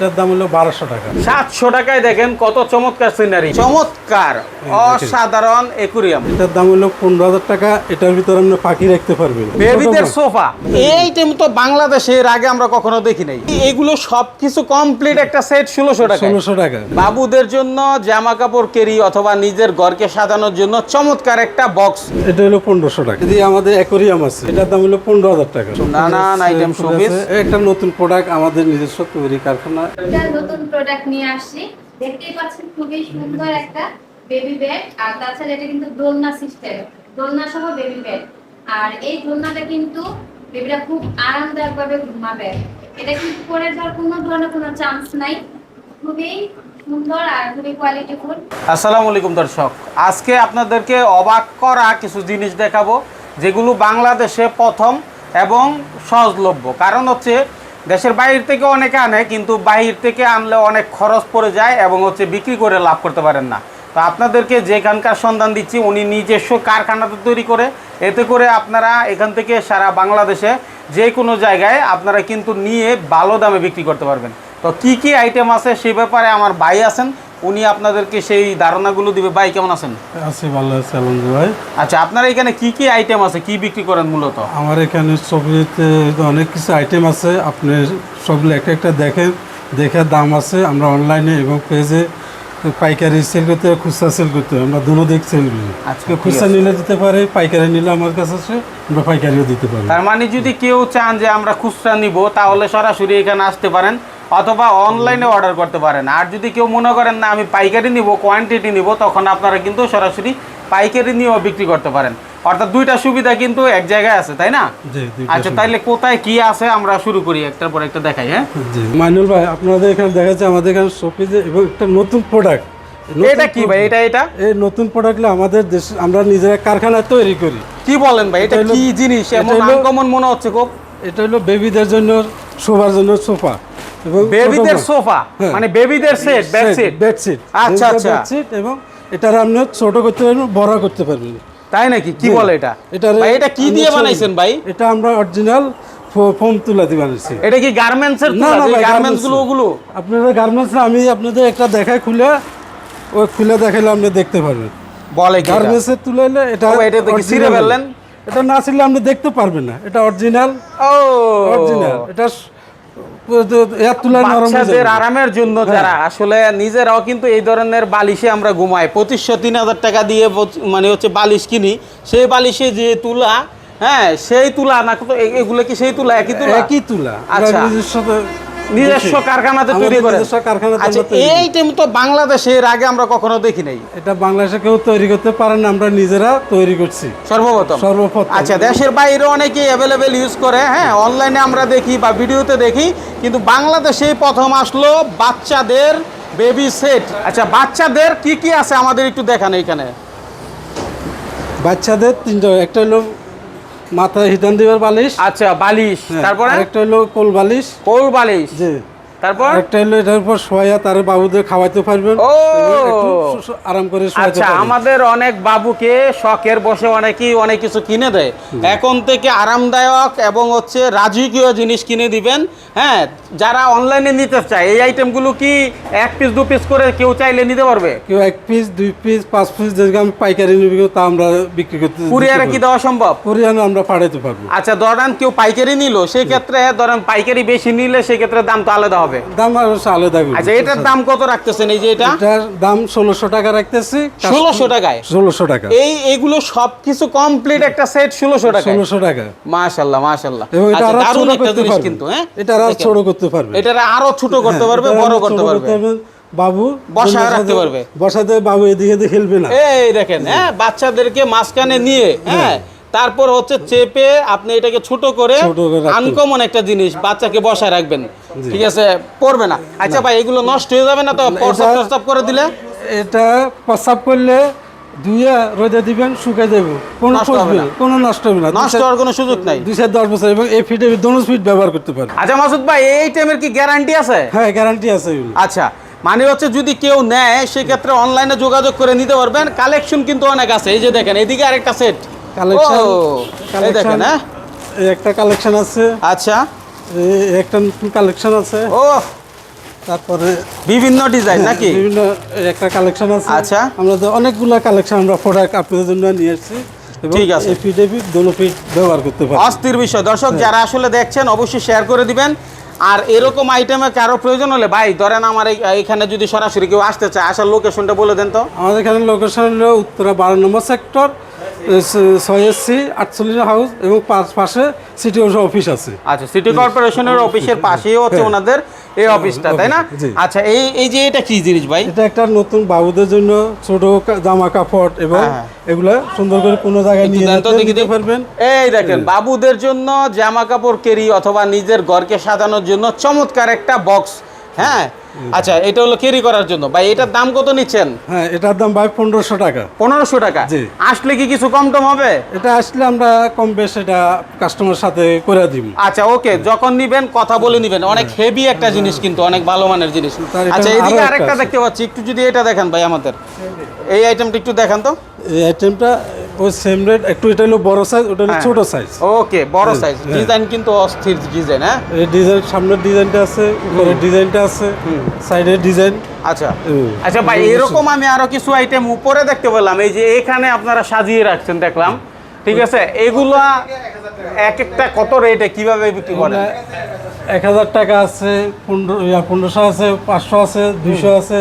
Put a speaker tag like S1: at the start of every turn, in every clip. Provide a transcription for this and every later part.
S1: এটার দাম হলো বারোশো টাকা।
S2: সাতশো টাকায় দেখেন কত চমৎকার সিনারি। চমৎকার অসাধারণ একুরিয়াম।
S1: এটার দাম হলো পনেরো হাজার টাকা এটার ভিতরে আপনি পাখি রাখতে পারবেন।
S2: বেবিদের সোফা। এই তো বাংলাদেশে এর আগে আমরা কখনো দেখি নাই। এগুলো সবকিছু কমপ্লিট একটা সেট ষোলোশো টাকা
S1: ষোলোশো টাকা।
S2: বাবুদের জন্য জামা কাপড় কেরি অথবা নিজের ঘরকে সাজানোর জন্য চমৎকার একটা বক্স
S1: এটা হলো পনেরোশো টাকা। যদি আমাদের অ্যাকোরিয়াম আছে। এটার দাম হলো পনেরো হাজার টাকা।
S2: নানান আইটেম
S1: ফুল একটা নতুন প্রোডাক্ট আমাদের নিজস্ব তৈরি কারখানা।
S3: নতুন প্রোডাক্ট নিয়ে আসছি। দেখতেই পাচ্ছেন খুবই সুন্দর একটা বেবি বেড আর তাছাড়া এটা কিন্তু দোলনা সিস্টেম দোলনা সহ বেবি বেড আর এই দোলনাটা কিন্তু বেবিরা খুব আরামদায়ক ভাবে ঘুমাবে। এটা কিন্তু পরে যাওয়ার কোনো ধরনের কোনো চান্স নাই। খুবই সুন্দর আর খুবই কোয়ালিটিফুল
S2: আসসালামু আলাইকুম দর্শক। আজকে আপনাদেরকে অবাক করা কিছু জিনিস দেখাবো, যেগুলো বাংলাদেশে প্রথম এবং সহজলভ্য। কারণ হচ্ছে দেশের বাইরে থেকে অনেকে আনে, কিন্তু বাহির থেকে আনলে অনেক খরচ পড়ে যায় এবং হচ্ছে বিক্রি করে লাভ করতে পারেন না। তো আপনাদেরকে যেখানকার সন্ধান দিচ্ছি, উনি নিজস্ব কারখানাতে তৈরি করে, এতে করে আপনারা এখান থেকে সারা বাংলাদেশে যে কোনো জায়গায় আপনারা কিন্তু নিয়ে ভালো দামে বিক্রি করতে পারবেন। তো কি কি আইটেম আছে সে ব্যাপারে আমার ভাই আছেন উনি আপনাদেরকে সেই ধারণাগুলো দিবে। ভাই কেমন আছেন?
S1: আছে ভালো আছে আলমদু ভাই
S2: আচ্ছা আপনার এখানে কি কি আইটেম আছে? কি বিক্রি করেন মূলত?
S1: আমার এখানে ছবিতে অনেক কিছু আইটেম আছে। আপনি সবগুলো একটা একটা দেখেন দেখে দাম আছে। আমরা অনলাইনে এবং পেজে পাইকারি সেল করতে খুচরা সেল করতে। আমরা দুনো দিক সেল করি।
S2: আচ্ছা,
S1: কেউ
S2: ঠিক
S1: খুচরা নিলে দিতে পারে পাইকারি নিলে আমার কাছে আছে আমরা পাইকারিও দিতে পারি।
S2: তার মানে যদি কেউ চান যে আমরা খুচরা নিব তাহলে সরাসরি এখানে আসতে পারেন। অথবা অনলাইনে অর্ডার করতে পারেন। আর যদি কেউ মনে করেন না আমি পাইকারি নিব কোয়ান্টিটি নিব তখন আপনারা কিন্তু সরাসরি পাইকারি নিয়েও বিক্রি করতে পারেন। অর্থাৎ দুইটা সুবিধা কিন্তু এক জায়গায় আছে তাই না? আচ্ছা। তাইলে কোথায় কি আছে আমরা শুরু করি একটার পর একটা দেখাই হ্যাঁ?
S1: মাইনুল ভাই আপনাদের এখানে দেখা যাচ্ছে আমাদের এখানে শপিজে এবং একটা নতুন প্রোডাক্ট
S2: এটা কি ভাই? এটা এটা?
S1: এই নতুন প্রোডাক্টগুলো আমাদের দেশ আমরা নিজেরা কারখানায় তৈরি করি।
S2: কি বলেন ভাই? এটা কি জিনিস? এমন আনকমন মনে হচ্ছে খুব।
S1: এটা হলো বেবিদের জন্য শোবার জন্য সোফা।
S2: বেবিদের সোফা?
S1: হ্যাঁ।
S2: মানে বেবিদের সেট সেট
S1: বেডশিট
S2: আচ্ছা, আচ্ছা।
S1: বেডশিট এবং এটার আপনি ছোট করতে পারবেন বড় করতে পারবেন।
S2: তাই নাকি? কি বলে এটা? ভাই এটা কি দিয়ে বানাইছেন ভাই?
S1: এটা আমরা অরিজিনাল ফোম তুলা দিয়ে বানাইছি।
S2: এটা কি গার্মেন্টস এর
S1: না, না গার্মেন্টসগুলো।
S2: ওগুলো?
S1: আপনারা গার্মেন্টস না আমি আপনাদের একটা দেখাই খুলে। ওই খুলে দেখাইলে আপনি দেখতে পারবেন।
S2: বলে এটা?
S1: গার্মেন্টস এর তুলাইলে এটা
S2: ও, এটা
S1: original
S2: ছিঁড়ে ফেললেন?
S1: এটা না ছিঁড়লে আপনি দেখতে পারবেন না। এটা অরিজিনাল
S2: ও।
S1: অরিজিনাল এটা।
S2: আরামের জন্য
S1: হ্যাঁ।
S2: যারা আসলে নিজেরাও কিন্তু এই ধরনের বালিশে আমরা ঘুমাই। পঁচিশশো তিন হাজার টাকা দিয়ে মানে হচ্ছে বালিশ কিনি সেই বালিশে যে তুলা হ্যাঁ সেই তুলা না এগুলো কি সেই তুলা? একই তুলা?
S1: একই তুলা।
S2: আচ্ছা।
S1: নিজস্ব
S2: কারখানাতে তৈরি করে। আচ্ছা এই টেম তো বাংলাদেশে এর আগে আমরা কখনো দেখি নাই।
S1: এটা বাংলাদেশে কেউ তৈরি করতে পারে না আমরা নিজেরা তৈরি করছি।
S2: সর্বপ্রথম।
S1: সর্বপ্রথম।
S2: আচ্ছা দেশের বাইরে অনেকেই অ্যাভেলেবেল ইউজ করে হ্যাঁ অনলাইনে আমরা দেখি বা ভিডিওতে দেখি কিন্তু বাংলাদেশে প্রথম আসলো বাচ্চাদের বেবি সেট আচ্ছা বাচ্চাদের কি কি আছে আমাদের একটু দেখান এইখানে
S1: বাচ্চাদের তিনটা একটা হলো মাথায় হিতান দিবার বালিশ।
S2: আচ্ছা বালিশ।
S1: তারপর
S2: তারপরে?
S1: একটা হলো কোল বালিশ।
S2: কোল বালিশ।
S1: জি।
S2: তারপর?
S1: একটা হলো এটার উপর শোয়া তার বাবুদের খাওয়াইতে পারবেন।
S2: ও!
S1: আরাম করে শোয়াতে
S2: আচ্ছা আমাদের অনেক বাবুকে শখের বসে অনেকেই অনেক কিছু কিনে দেয়। এখন থেকে আরামদায়ক এবং হচ্ছে রাজকীয় জিনিস কিনে দিবেন। হ্যাঁ যারা অনলাইনে নিতে চায় এই আইটেমগুলো কি এক পিস দু পিস করে কেউ চাইলে নিতে পারবে?
S1: কেউ এক পিস দুই পিস পাঁচ পিস যেরকম পাইকারি নিবি তা আমরা বিক্রি করতে
S2: কুরিয়ারে কি দেওয়া সম্ভব?
S1: কোরিয়ানে আমরা পাঠাইতে পারব।
S2: আচ্ছা ধরেন কেউ পাইকারি নিল সেই ক্ষেত্রে ধরেন পাইকারি বেশি নিলে সেই ক্ষেত্রে দাম তো আলাদা হবে।
S1: দাম আর আলাদা
S2: আচ্ছা এটার দাম কত রাখতেছেন? এই যে এটা?
S1: এটার দাম টাকা রাখতেছি।
S2: টাকায়?
S1: টাকা।
S2: এই এগুলো সবকিছু কমপ্লিট একটা সেট টাকা।
S1: টাকা এবং এটা
S2: আচ্ছা, আরও
S1: ছোট করতে পারবে।
S2: কিন্তু হ্যাঁ?
S1: এটা
S2: আরও
S1: ছোট করতে পারবে।
S2: এটার আরও ছোট করতে
S1: হ্যাঁ,
S2: পারবে বড় করতে পারবে।
S1: বাবু
S2: বসায় রাখতে পারবে।
S1: বসাতে বাবু এদিকে খেলবে না।
S2: এই দেখেন হ্যাঁ বাচ্চাদেরকে মাঝখানে নিয়ে হ্যাঁ তারপর হচ্ছে চেপে আপনি এটাকে ছোট করে। আনকমন একটা জিনিস বাচ্চাকে বসায় রাখবেন। ঠিক আছে? পড়বে না। আচ্ছা ভাই এগুলো নষ্ট হয়ে যাবে না তো? প্রস্তাব করে দিলে?
S1: এটা প্রস্তাব করলে রোদে দিবেন শুকাই দেবো কোনো পচবে কোনো নষ্ট হবে না।
S2: নষ্ট হওয়ার কোনো সুযোগ নাই।
S1: দুই চার দশ বছর এবং এই ফিটে দোনো ফিট ব্যবহার করতে পারবে
S2: আচ্ছা মাসুদ ভাই এই টাইমের কি গ্যারান্টি আছে?
S1: হ্যাঁ গ্যারান্টি আছে
S2: আচ্ছা মানে হচ্ছে যদি কেউ নেয় সেক্ষেত্রে অনলাইনে যোগাযোগ করে নিতে পারবেন। কালেকশন কিন্তু অনেক আছে। এই যে দেখেন এদিকে আরেকটা সেট
S1: কালেকশন
S2: এই দেখেন হ্যাঁ?
S1: একটা কালেকশন আছে।
S2: আচ্ছা।
S1: একটা নতুন কালেকশন আছে।
S2: ও
S1: তারপরে
S2: বিভিন্ন ডিজাইন নাকি?
S1: বিভিন্ন একটা কালেকশন আছে।
S2: আচ্ছা।
S1: আমরা তো অনেকগুলো কালেকশন আমরা প্রোডাক্ট আপনাদের জন্য নিয়ে এসেছি
S2: ঠিক আছে।
S1: এই ফিট এফিট দোনো ফিট ব্যবহার করতে পারি।
S2: অস্থির বিষয়। দর্শক যারা আসলে দেখছেন অবশ্যই শেয়ার করে দিবেন। আর এরকম আইটেমে কারও প্রয়োজন হলে ভাই ধরেন আমার এখানে যদি সরাসরি কেউ আসতে চায় আসার লোকেশনটা বলে দেন তো।
S1: আমাদের এখানে লোকেশন হলো উত্তরা বারো নম্বর সেক্টর ছয় এসসি আটচল্লিশ হাউস এবং পাশে সিটি অফিস আছে।
S2: আচ্ছা সিটি কর্পোরেশনের অফিসের পাশেই হচ্ছে
S1: হ্যাঁ।
S2: ওনাদের এই অফিসটা তাই না? আচ্ছা এই এই যে এটা কি জিনিস ভাই?
S1: এটা একটা নতুন বাবুদের জন্য ছোট জামা কাপড় এবং
S2: হ্যাঁ।
S1: এগুলা সুন্দর করে কোনো জায়গায় নিয়ে যেতে পারবেন।
S2: এই দেখেন বাবুদের জন্য জামা কাপড় কেরি অথবা নিজের ঘরকে সাজানোর জন্য চমৎকার একটা বক্স হ্যাঁ? আচ্ছা এটা হলো ক্যারি করার জন্য। ভাই এটার দাম কত নিচ্ছেন?
S1: হ্যাঁ এটার দাম ভাই পনেরোশো টাকা।
S2: পনেরোশো টাকা।
S1: জি।
S2: আসলে কি কিছু কম টম হবে?
S1: এটা আসলে আমরা কম বেশ এটা কাস্টমার সাথে করে দিব
S2: আচ্ছা ওকে যখন নিবেন কথা বলে নিবেন। অনেক হেভি একটা জিনিস কিন্তু অনেক ভালো মানের জিনিস। আচ্ছা এদিকে আরেকটা দেখতে পাচ্ছি। একটু যদি এটা দেখেন ভাই আমাদের। এই আইটেমটা একটু দেখান তো।
S1: এই আইটেমটা ওই সেম রেট একটু এটা হলো বড় সাইজ ওটা হলো
S2: হ্যাঁ।
S1: ছোট সাইজ
S2: ওকে বড়
S1: হ্যাঁ,
S2: সাইজ
S1: হ্যাঁ।
S2: ডিজাইন কিন্তু অস্থির ডিজাইন হ্যাঁ?
S1: এই ডিজাইন সামনের ডিজাইনটা আছে উপরের ডিজাইনটা আছে সাইডের ডিজাইন
S2: আচ্ছা। আচ্ছা ভাই এরকম আমি আরও কিছু আইটেম উপরে দেখতে পেলাম এই যে এখানে আপনারা সাজিয়ে রাখছেন দেখলাম। ঠিক আছে? এগুলা এক একটা কত রেটে কীভাবে বিক্রি করেন?
S1: এক হাজার টাকা আছে পনেরো পনেরোশো আছে পাঁচশো আছে দুইশো আছে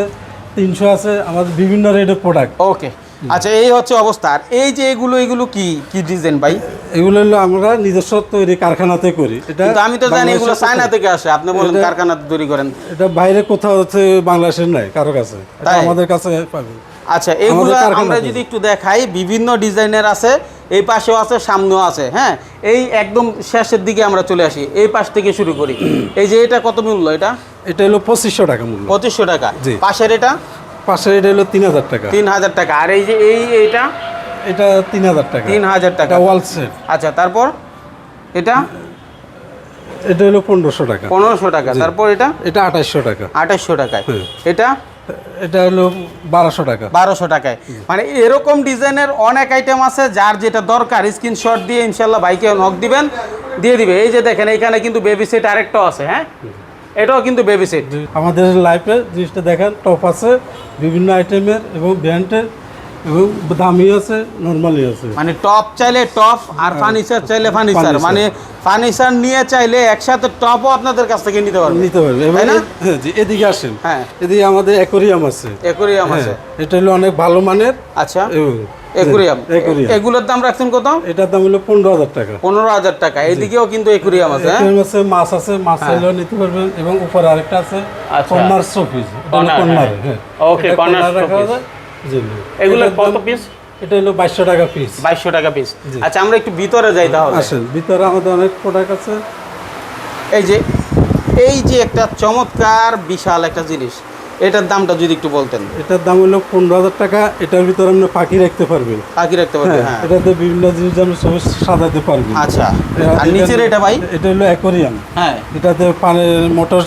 S1: তিনশো আছে আমাদের বিভিন্ন রেটের প্রোডাক্ট
S2: ওকে আচ্ছা এই হচ্ছে অবস্থা। আর এই যে এগুলো এগুলো কি কি ডিজাইন ভাই?
S1: এগুলো হলো আমরা নিজস্ব তৈরি কারখানাতে করি। এটা
S2: আমি তো জানি এগুলো চায়না থেকে আসে। আপনি বলেন কারখানাতে তৈরি করেন।
S1: এটা বাইরে কোথাও হচ্ছে বাংলাদেশের নাই কারও কাছে। আমাদের কাছে পাবেন
S2: আচ্ছা এগুলো আমরা যদি একটু দেখাই বিভিন্ন ডিজাইনের আছে এই পাশেও আছে সামনেও আছে হ্যাঁ? এই একদম শেষের দিকে আমরা চলে আসি এই পাশ থেকে শুরু করি। এই যে এটা কত মূল্য এটা?
S1: এটা হলো পঁচিশশো টাকা মূল্য।
S2: পঁচিশশো টাকা। পাশের এটা?
S1: পাশের এটা হলো তিন হাজার টাকা।
S2: তিন হাজার টাকা। আর এই যে এই এইটা?
S1: এটা তিন হাজার টাকা।
S2: তিন হাজার টাকা।
S1: ওয়াল সেট
S2: আচ্ছা তারপর? এটা?
S1: এটা হলো পনেরোশো টাকা।
S2: পনেরোশো টাকা। তারপর এটা?
S1: এটা আঠাশশো টাকা।
S2: আঠাশশো টাকায়। এটা?
S1: এটা হলো বারোশো টাকা।
S2: বারোশো টাকায়। মানে এরকম ডিজাইনের অনেক আইটেম আছে যার যেটা দরকার স্ক্রিনশট দিয়ে ইনশাল্লাহ বাইকে নক দিবেন দিয়ে দিবে। এই যে দেখেন এখানে কিন্তু বেবি সেট আরেকটাও আছে হ্যাঁ? এটাও কিন্তু বেবি সেট
S1: আমাদের লাইফে জিনিসটা দেখেন টপ আছে বিভিন্ন আইটেমের এবং ব্র্যান্ডের এবং দামি আছে নর্মালি আছে।
S2: মানে টপ চাইলে টপ আর ফার্নিচার চাইলে ফার্নিচার
S1: হ্যাঁ।
S2: মানে ফার্নিচার নিয়ে চাইলে একসাথে টপও আপনাদের কাছ থেকে নিতে পারবেন
S1: নিতে পারবে। এবার
S2: তাই না?
S1: হ্যাঁ, জি, এদিকে আসেন
S2: হ্যাঁ।
S1: এদিকে আমাদের অ্যাকোরিয়াম আছে।
S2: একুরিয়াম আছে।
S1: হ্যাঁ, এটা হলো অনেক ভালো মানের
S2: আচ্ছা। একুরিয়াম। এগুলোর দাম রাখছেন কত?
S1: এটার দাম হলো পনেরো হাজার টাকা।
S2: পনেরো হাজার টাকা। এদিকেও কিন্তু একুরিয়াম আছে হ্যাঁ?
S1: আছে মাছ আছে মাছ চাইলেও নিতে পারবেন। এবং উপরে আরেকটা আছে। কর্নার শোপিস কর্নার
S2: হ্যাঁ।
S1: হ্যাঁ।
S2: Okay,
S1: এটা
S2: corner
S1: corner রাখা
S2: showpiece।
S1: যায়। জি, জি।
S2: এগুলো
S1: এটার
S2: কত পিস
S1: এটা হলো বাইশশো টাকা পিস
S2: বাইশশো টাকা পিস আচ্ছা আমরা একটু ভিতরে যাই তাহলে।
S1: আসেন ভিতরে আমাদের অনেক প্রোডাক্ট আছে।
S2: এই যে এই যে একটা চমৎকার বিশাল একটা জিনিস। এটার দামটা যদি একটু বলতেন।
S1: এটার দাম হলো পনেরো হাজার টাকা এটার ভিতরে আপনি পাখি রাখতে পারবেন।
S2: বাকি রাখতে পারবেন
S1: হ্যাঁ
S2: হ্যাঁ।
S1: এটাতে বিভিন্ন জিনিস আপনি সবুজ সাজাতে পারবেন।
S2: আচ্ছা। আর নিচের এটা ভাই?
S1: এটা হলো অ্যাকোরিয়াম
S2: হ্যাঁ।
S1: এটাতে পানি মোটর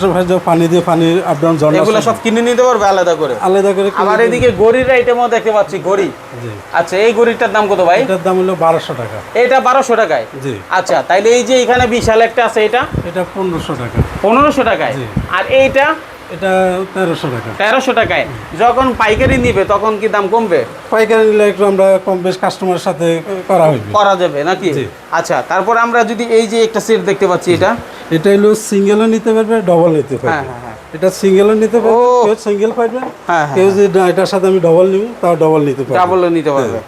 S1: পানি দিয়ে পানি আপ ডাউন ঝর্ণা
S2: এগুলো সব কিনে নিতে পারবে আলাদা করে?
S1: আলাদা করে
S2: আবার
S1: দিন।
S2: এদিকে গড়ির আইটেমও দেখতে পাচ্ছি গড়ি
S1: জি।
S2: আচ্ছা এই গড়িটার দাম কত ভাই?
S1: এটার দাম হলো বারোশো টাকা।
S2: এটা বারোশো টাকায়?
S1: জি।
S2: আচ্ছা তাইলে এই যে এখানে বিশাল একটা আছে এটা?
S1: এটা পনেরোশো টাকা।
S2: পনেরোশো টাকায়? আর এইটা?
S1: এটা তেরোশো টাকা।
S2: তেরোশো টাকায়। যখন পাইকারি নিবে তখন কি দাম কমবে?
S1: পাইকারি নিলে একটু আমরা কম বেশ কাস্টমারের সাথে করা হইবে।
S2: করা যাবে নাকি? আচ্ছা তারপর আমরা যদি এই যে একটা সেট দেখতে পাচ্ছি এটা?
S1: এটা হলো সিঙ্গেলও নিতে পারবে ডবল নিতে
S2: হ্যাঁ
S1: পারবে।
S2: হ্যাঁ হ্যাঁ
S1: এটা সিঙ্গেলও নিতে পারবে। কেউ সিঙ্গেল পাইবে
S2: হ্যাঁ, হ্যাঁ,
S1: কেউ যদি এটার সাথে আমি ডবল নিব তাও ডবল নিতে পারবে।
S2: ডাবল নিতে পারবে।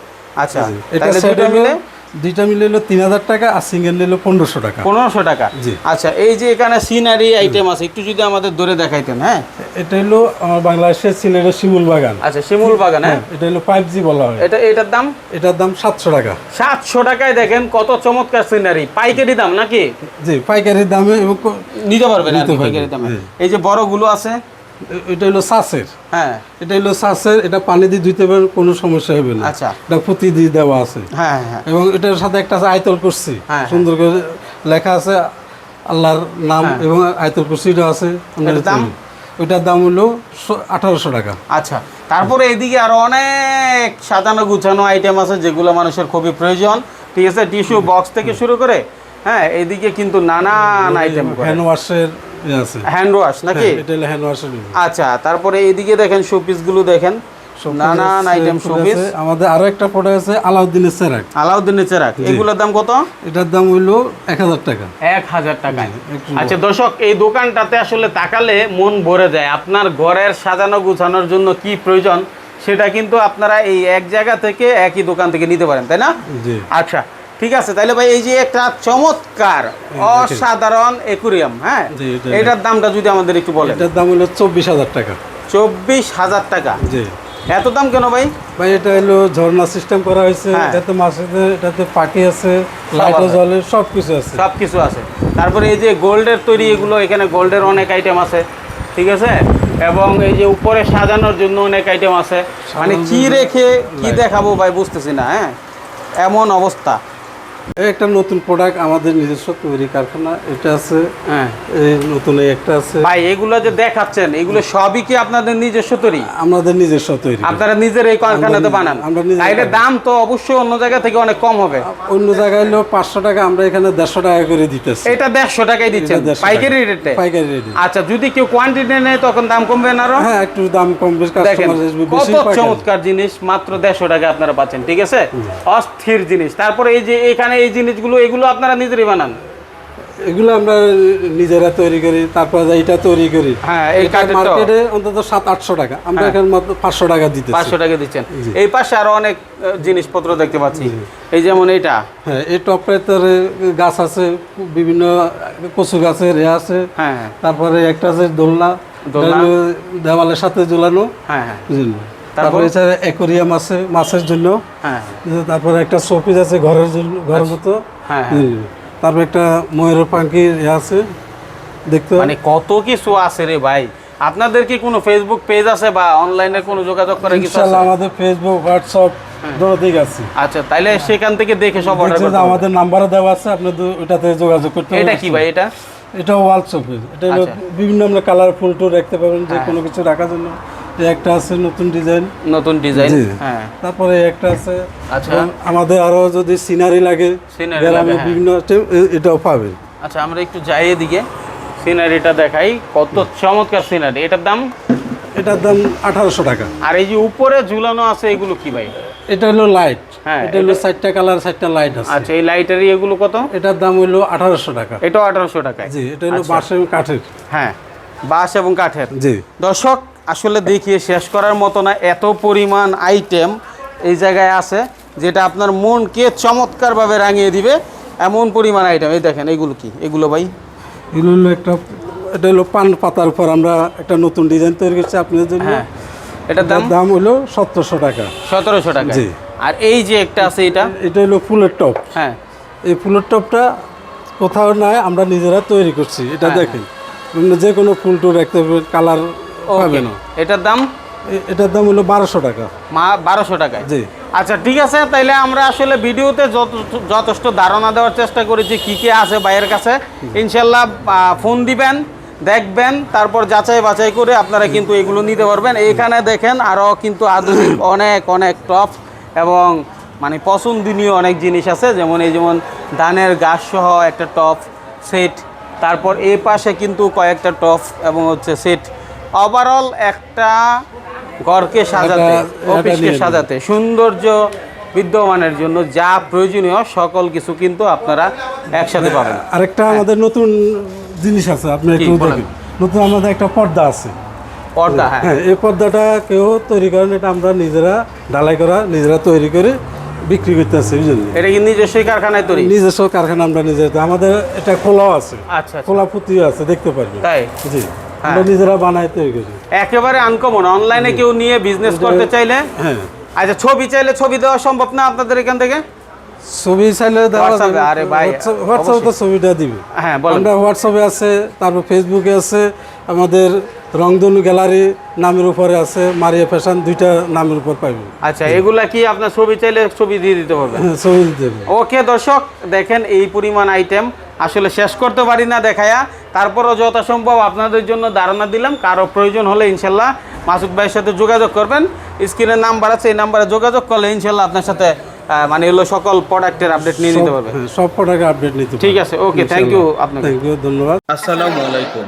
S2: আচ্ছা
S1: এটা সেট
S2: মিলে
S1: দুইটা মিলে হলো তিন হাজার টাকা আর সিঙ্গেল নিলো পনেরোশো টাকা।
S2: পনেরোশো টাকা?
S1: জি।
S2: আচ্ছা এই যে এখানে সিনারি আইটেম আছে একটু যদি আমাদের ধরে দেখাইতেন হ্যাঁ?
S1: এটা হলো আমার বাংলাদেশের সিলেটের শিমুল বাগান।
S2: আচ্ছা শিমুল বাগান হ্যাঁ?
S1: এটা হলো ফাইভ জি বলা হয়।
S2: এটা এটার দাম?
S1: এটার দাম সাতশো টাকা।
S2: সাতশো টাকায় দেখেন কত চমৎকার সিনারি পাইকারি দাম নাকি?
S1: জি পাইকারি দামে এবং
S2: নিতে পারবেন পাইকারি দামে।
S1: হ্যাঁ।
S2: এই যে বড়গুলো আছে
S1: এটা হলো সাসের
S2: হ্যাঁ।
S1: এটা হলো সাসের এটা পানি দিয়ে ধুইতে পারেন কোনো সমস্যা হবে না।
S2: আচ্ছা।
S1: এটা পুঁতি দিয়ে দেওয়া আছে।
S2: হ্যাঁ হ্যাঁ
S1: এবং এটার সাথে একটা আছে আয়তল কুরসি।
S2: হ্যাঁ,
S1: সুন্দর করে লেখা আছে আল্লাহর নাম
S2: হ্যাঁ।
S1: এবং আয়তল কুরসিটা আছে।
S2: দাম?
S1: ওইটার দাম হলো আঠারোশো টাকা।
S2: আচ্ছা তারপরে এদিকে আরও অনেক সাজানো গুছানো আইটেম আছে যেগুলো মানুষের খুবই প্রয়োজন। ঠিক আছে? টিস্যু বক্স থেকে শুরু করে হ্যাঁ এদিকে কিন্তু নানান আইটেম
S1: হ্যান্ড ওয়াশের
S2: হ্যান্ড ওয়াশ নাকি?
S1: হ্যান্ড
S2: আচ্ছা তারপরে এইদিকে দেখেন শোপিসগুলো দেখেন। নানান আইটেম শোপিস
S1: আমাদের আরও একটা প্রোডাক্ট আছে আলাউদ্দিনের সেরাক
S2: আলাউদ্দিনের চেরাক এগুলোর দাম কত?
S1: এটার দাম হইল এক হাজার টাকা।
S2: এক হাজার
S1: একটু
S2: আচ্ছা দর্শক এই দোকানটাতে আসলে তাকালে মন ভরে যায়। আপনার ঘরের সাজানো গুছানোর জন্য কি প্রয়োজন সেটা কিন্তু আপনারা এই এক জায়গা থেকে একই দোকান থেকে নিতে পারেন তাই না? আচ্ছা ঠিক আছে তাহলে ভাই এই যে একটা চমৎকার অসাধারণ একুরিয়াম হ্যাঁ? এটার দামটা যদি আমাদের একটু বলেন।
S1: এটার দাম হলো চব্বিশ হাজার টাকা।
S2: চব্বিশ হাজার টাকা।
S1: জি।
S2: এত দাম কেন ভাই?
S1: ভাই এটা হলো ঝর্ণা সিস্টেম করা হয়েছে
S2: হ্যাঁ।
S1: এটাতে মাছের এটাতে পাখি আছে লাইটও। জলে সব কিছু আছে।
S2: সব কিছু আছে। তারপরে এই যে গোল্ডের তৈরি এগুলো এখানে গোল্ডের অনেক আইটেম আছে ঠিক আছে? এবং এই যে উপরে সাজানোর জন্য অনেক আইটেম আছে। মানে কি রেখে কি দেখাবো ভাই বুঝতেছি না হ্যাঁ? এমন অবস্থা।
S1: একটা নতুন প্রোডাক্ট আমাদের নিজস্ব তৈরি কারখানা এটা আছে
S2: হ্যাঁ।
S1: এই নতুন একটা আছে।
S2: ভাই এগুলো যে দেখাচ্ছেন এগুলো সবই কি আপনাদের নিজস্ব তৈরি?
S1: আমাদের নিজস্ব তৈরি।
S2: আপনারা নিজের এই কারখানাতে বানান।
S1: আমরা
S2: দাম তো অবশ্যই অন্য জায়গা থেকে অনেক কম হবে।
S1: অন্য জায়গায় হলো পাঁচশো টাকা আমরা এখানে দেড়শো টাকা করে দিতেছি।
S2: এটা দেড়শো টাকাই দিচ্ছেন পাইকারি রেটে
S1: পাইকারি রেটে
S2: আচ্ছা যদি কেউ কোয়ান্টিটি নেয় তখন দাম কমবে না আরও?
S1: হ্যাঁ একটু দাম কম বেশি
S2: দেখেন
S1: কাস্টমার আসবে
S2: কত। চমৎকার জিনিস মাত্র দেড়শো টাকা আপনারা পাচ্ছেন ঠিক আছে? অস্থির জিনিস। তারপরে এই যে এখানে এই জিনিসগুলো এগুলো আপনারা নিজেরই বানান।
S1: এগুলো আমরা নিজেরা তৈরি করি তারপর এইটা তৈরি করি।
S2: হ্যাঁ, এই
S1: মার্কেটে অন্তত সাত আটশো টাকা। আমরা এখানে মাত্র পাঁচশো টাকা দিতেছি।
S2: পাঁচশো টাকা দিচ্ছেন। এই পাশে আরও অনেক জিনিসপত্র দেখতে পাচ্ছি। এই যেমন এইটা।
S1: হ্যাঁ এই টপের গাছ আছে বিভিন্ন কচু গাছের এ আছে।
S2: হ্যাঁ। হ্যাঁ
S1: তারপরে একটা আছে দোলনা।
S2: দোলনা।
S1: দেওয়ালের সাথে ঝুলানো।
S2: হ্যাঁ হ্যাঁ? তারপর?
S1: এছাড়া অ্যাকোরিয়াম আছে মাছের জন্য।
S2: হ্যাঁ।
S1: তারপরে একটা শোপিস আছে ঘরের জন্য ঘরের মতো।
S2: হ্যাঁ, হ্যাঁ।
S1: তারপরে একটা ময়ূরের পাখি আছে। দেখতে
S2: মানে কত কিছু আছে রে ভাই। আপনাদের কি কোনো ফেসবুক পেজ আছে বা অনলাইনে কোনো যোগাযোগ করে কিছু আছে?
S1: আমাদের ফেসবুক হোয়াটসঅ্যাপ দিক আছে।
S2: আচ্ছা তাইলে সেখান থেকে দেখে সব অর্ডার করতে
S1: আমাদের নাম্বারও দেওয়া আছে আপনি ওটাতে যোগাযোগ করতে
S2: এটা কি ভাই এটা?
S1: এটা ওয়াল শোপিস এটা
S2: আচ্ছা।
S1: বিভিন্ন আমরা কালার ফুল টুল রাখতে পারবেন যে
S2: হ্যাঁ।
S1: কোনো কিছু রাখার জন্য। একটা আছে নতুন ডিজাইন।
S2: নতুন ডিজাইন হ্যাঁ।
S1: তারপরে একটা আছে।
S2: আচ্ছা।
S1: আমাদের আরও যদি সিনারি লাগে গ্রামে
S2: হ্যাঁ।
S1: বিভিন্ন এটাও পাবেন
S2: আচ্ছা আমরা একটু যাই এদিকে। সিনারিটা দেখাই কত চমৎকার সিনারি। এটার দাম?
S1: এটার দাম আঠারোশো টাকা।
S2: আর এই যে উপরে ঝুলানো আছে এগুলো কি ভাই?
S1: এটা হলো লাইট
S2: হ্যাঁ,
S1: এটা হলো চারটা কালার চারটা লাইট আছে।
S2: আচ্ছা এই লাইটারি এগুলো কত?
S1: এটার দাম হলো আঠারোশো টাকা।
S2: এটাও আঠারোশো টাকা
S1: জি এটা হলো
S2: আচ্ছা।
S1: বাঁশের কাঠের।
S2: হ্যাঁ বাঁশ এবং কাঠের।
S1: জি।
S2: দর্শক আসলে দেখিয়ে শেষ করার মতো না এত পরিমাণ আইটেম এই জায়গায় আছে যেটা আপনার মনকে চমৎকারভাবে রাঙিয়ে দিবে। এমন পরিমাণ আইটেম এই দেখেন এগুলো কি? এগুলো ভাই?
S1: এগুলো হলো একটা এটা হলো পান পাতার উপর আমরা একটা নতুন ডিজাইন তৈরি করছি আপনাদের জন্য।
S2: হ্যাঁ। এটার দাম?
S1: দাম হলো সতেরোশো টাকা।
S2: সতেরোশো টাকা।
S1: জি।
S2: আর এই যে একটা আছে এটা?
S1: এটা হলো ফুলের টপ।
S2: হ্যাঁ।
S1: এই ফুলের টপটা কোথাও নাই আমরা নিজেরা তৈরি করছি। এটা
S2: হ্যাঁ,
S1: দেখেন। যে কোনো ফুল টুল রাখতে কালার পাবেন
S2: এটার দাম?
S1: এটার দাম হলো বারোশো টাকা।
S2: মা বারোশো টাকায়?
S1: জি।
S2: আচ্ছা ঠিক আছে তাইলে আমরা আসলে ভিডিওতে যথেষ্ট ধারণা দেওয়ার চেষ্টা করেছি কি কি আছে বাইরের কাছে ইনশাল্লাহ ফোন দিবেন দেখবেন তারপর যাচাই বাছাই করে আপনারা কিন্তু এগুলো নিতে পারবেন। এইখানে দেখেন আরও কিন্তু আধুনিক অনেক অনেক টপ এবং মানে পছন্দনীয় অনেক জিনিস আছে। যেমন এই যেমন ধানের গাছ সহ একটা টপ সেট তারপর এই পাশে কিন্তু কয়েকটা টপ এবং হচ্ছে সেট ওভারঅল একটা ঘরকে সাজাতে অফিসকে সাজাতে সৌন্দর্য বিদ্যমানের জন্য যা প্রয়োজনীয় সকল কিছু কিন্তু আপনারা একসাথে পাবেন।
S1: আরেকটা আমাদের নতুন জিনিস আছে আপনি একটু? দেখেন। নতুন আমাদের একটা পর্দা আছে।
S2: পর্দা হ্যাঁ।
S1: হ্যাঁ এই পর্দাটা কেউ তৈরি করেন এটা আমরা নিজেরা ঢালাই করা নিজেরা তৈরি করে বিক্রি করতেছি বুঝলেন?
S2: এটা কি নিজস্বই কারখানায় তৈরি?
S1: নিজস্ব কারখানা আমরা নিজেরা আমাদের এটা খোলাও আছে।
S2: আচ্ছা আচ্ছা।
S1: খোলা পুঁতিও আছে দেখতে পারবেন।
S2: তাই?
S1: জি। আমরা নিজেরা বানাই তৈরি করি
S2: একেবারে আনকমন অনলাইনে কেউ নিয়ে বিজনেস করতে চাইলে?
S1: হ্যাঁ।
S2: আচ্ছা ছবি চাইলে ছবি দেওয়া সম্ভব না আপনাদের এখান থেকে?
S1: ছবি চাইলে।
S2: আরে ভাই,
S1: হোয়াটসঅ্যাপ- হোয়াটসঅ্যাপে তো ছবিটা দিবে।
S2: হ্যাঁ
S1: আমরা হোয়াটসঅ্যাপে আছে তারপর ফেসবুকে আছে আমাদের রংধনু গ্যালারি নামের উপরে আছে মারিয়া ফ্যাশন দুইটা নামের উপর পাইবেন
S2: আচ্ছা এগুলা কি আপনার ছবি চাইলে ছবি দিয়ে দিতে পারবেন?
S1: হ্যাঁ ছবি দিতে
S2: ওকে দর্শক দেখেন এই পরিমাণ আইটেম আসলে শেষ করতে পারি না দেখায়া। তারপরও যথাসম্ভব আপনাদের জন্য ধারণা দিলাম। কারও প্রয়োজন হলে ইনশাল্লাহ মাসুদ ভাইয়ের সাথে যোগাযোগ করবেন। স্ক্রিনের নাম্বার আছে এই নাম্বারে যোগাযোগ করলে ইনশাল্লাহ আপনার সাথে মানে হলো সকল প্রোডাক্টের আপডেট নিয়ে নিতে পারবেন।
S1: হ্যাঁ, সব প্রোডাক্ট আপডেট নিতে
S2: ঠিক আছে ওকে থ্যাংক ইউ আপনাকে।
S1: থ্যাংক ইউ ধন্যবাদ।
S2: আসসালামু আলাইকুম।